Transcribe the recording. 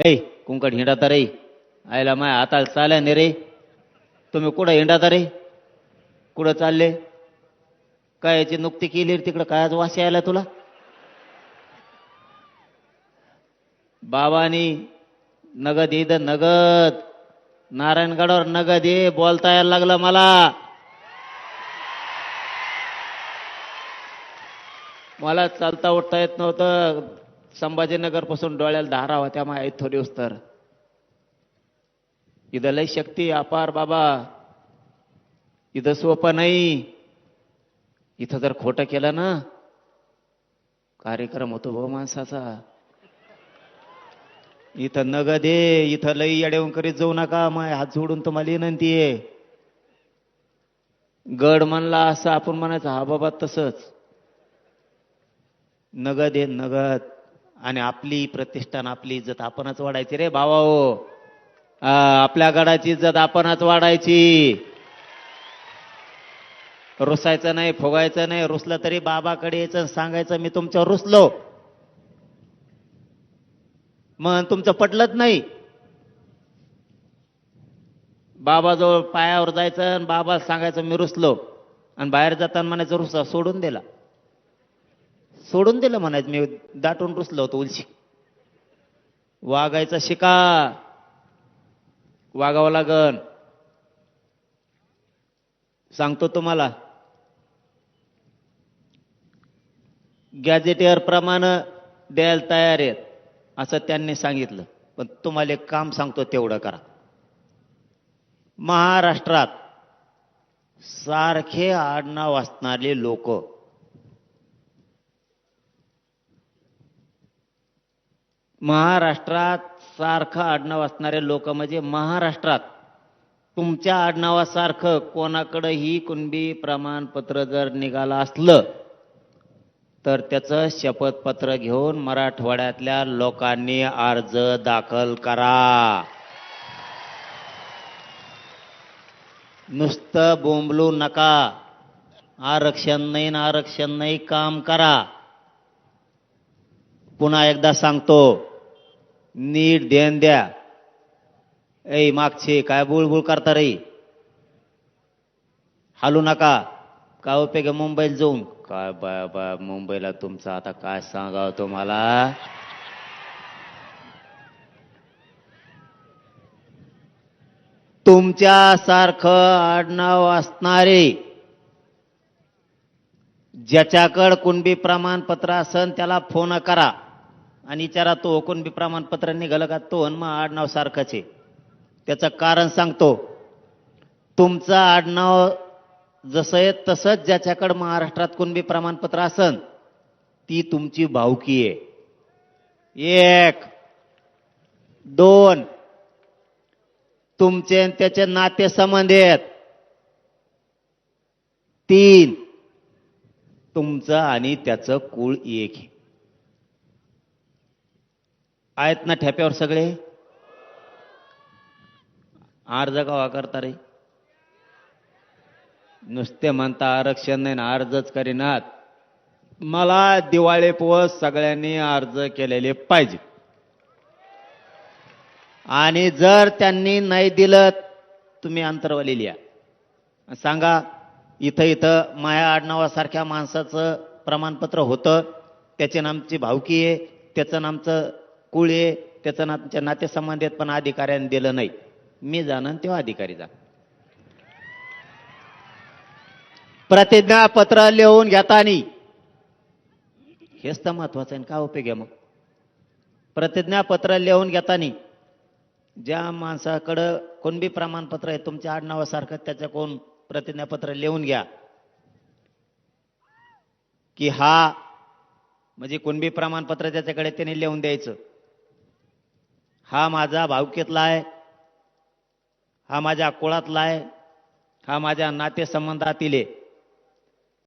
ऐ कुंकड हिंडाता रे आयला माय आता चाल्या ने रे तुम्ही कुठं हिंडाता रे कुठं चालले काय याची नुकती केली रे तिकडं काय आज वास यायला तुला बाबानी नगद येद नगद नारायणगडावर नगद ये बोलता यायला लागलं मला मला चालता उठता येत नव्हतं संभाजीनगरपासून डोळ्याला धारा होत्या मा थोडी दिवस तर इथं लय शक्ती अपार बाबा. इथं सोपं नाही. इथं जर खोटं केलं ना कार्यक्रम होतो भाऊ माणसाचा. इथं नगद आहे इथं लई येऊन करीत जाऊ नका माय हात जोडून तुम्हाला विनंती आहे. गड म्हणला असं आपण म्हणायचं हा बाबा तसंच. नगद आहे नगद. आणि आपली प्रतिष्ठान आपली इज्जत आपणच वाढायची रे भावा हो. आपल्या गडाची इज्जत आपणच वाढायची. रुसायचं नाही फुगायचं नाही रुसलं तरी बाबाकडे यायचं आणि सांगायचं मी तुमच्यावर रुसलो. मग तुमचं पटलंच नाही. बाबाजवळ पायावर जायचं आणि बाबा सांगायचं मी रुसलो. आणि बाहेर जाताना म्हणायचं रुसा सोडून दिला. सोडून दिलं म्हणायचं. मी दाटून रुसलो होतो उलशी. वागायचा शिका वागावं लागन. सांगतो तुम्हाला. गॅजेटियर प्रमाणे द्यायला तयार आहेत असं त्यांनी सांगितलं. पण तुम्हाला एक काम सांगतो तेवढं करा. महाराष्ट्रात सारखे आडनाव असणारे लोक महाराष्ट्रात सारखं आडनाव असणारे लोक म्हणजे महाराष्ट्रात. तुमच्या आडनावासारखं कोणाकडंही कुणबी प्रमाणपत्र जर निघालं असलं तर त्याचं शपथपत्र घेऊन मराठवाड्यातल्या लोकांनी अर्ज दाखल करा. नुसतं बोंबलू नका. आरक्षण नाही आरक्षण नाही काम करा. पुन्हा एकदा सांगतो नीट ध्यान द्या. ऐ मागचे काय बुळबुळ करता रे? हालू नका. काय उपयोग मुंबईत जाऊन? काय बा बा मुंबईला तुमचं आता काय सांगावं तुम्हाला? तुमच्यासारखं आडनाव असणारे ज्याच्याकडं कुणबी प्रमाणपत्र असन त्याला फोन करा. आणि विचारा तो कुणबी प्रमाणपत्र निघालं का तो हनुमा मग आडनाव सारखंच आहे. त्याचं कारण सांगतो तुमचं आडनाव जसं आहे तसंच ज्याच्याकडं महाराष्ट्रात कोणबी प्रमाणपत्र असन ती तुमची भावकी आहे. एक दोन तुमचे आणि त्याचे नाते संबंध आहेत. तीन तुमचं आणि त्याचं कुळ एक आहे. आहेत ना ठेप्यावर सगळे? अर्ज गावा करता रे? नुसते म्हणता आरक्षण नाही ना अर्जच करीनात. मला दिवाळी पोस सगळ्यांनी अर्ज केलेले पाहिजे. आणि जर त्यांनी नाही दिलं तुम्ही अंतरवाली लिहा. सांगा इथं इथं माया आडनावासारख्या माणसाचं प्रमाणपत्र होतं त्याचे नामची भावकी आहे त्याचं नामचं कुळ आहे त्याचं नाच्या नातेसंबंधित पण अधिकाऱ्याने दिलं नाही. मी जाणं तेव्हा अधिकारी जा. प्रतिज्ञापत्र लिहून घेताना हेच तर महत्वाचं आहे. का उपयोग आहे मग? प्रतिज्ञापत्र लिहून घेताना ज्या माणसाकडं कोणबी प्रमाणपत्र आहे तुमच्या आडनावासारखं त्याच्या कोण प्रतिज्ञापत्र लिहून घ्या. की हा म्हणजे कुणबी प्रमाणपत्र त्याच्याकडे त्याने लिहून द्यायचं. हा माझा भावकीतला आहे. हा माझ्या कुळातला आहे. हा माझ्या नातेसंबंधातील आहे.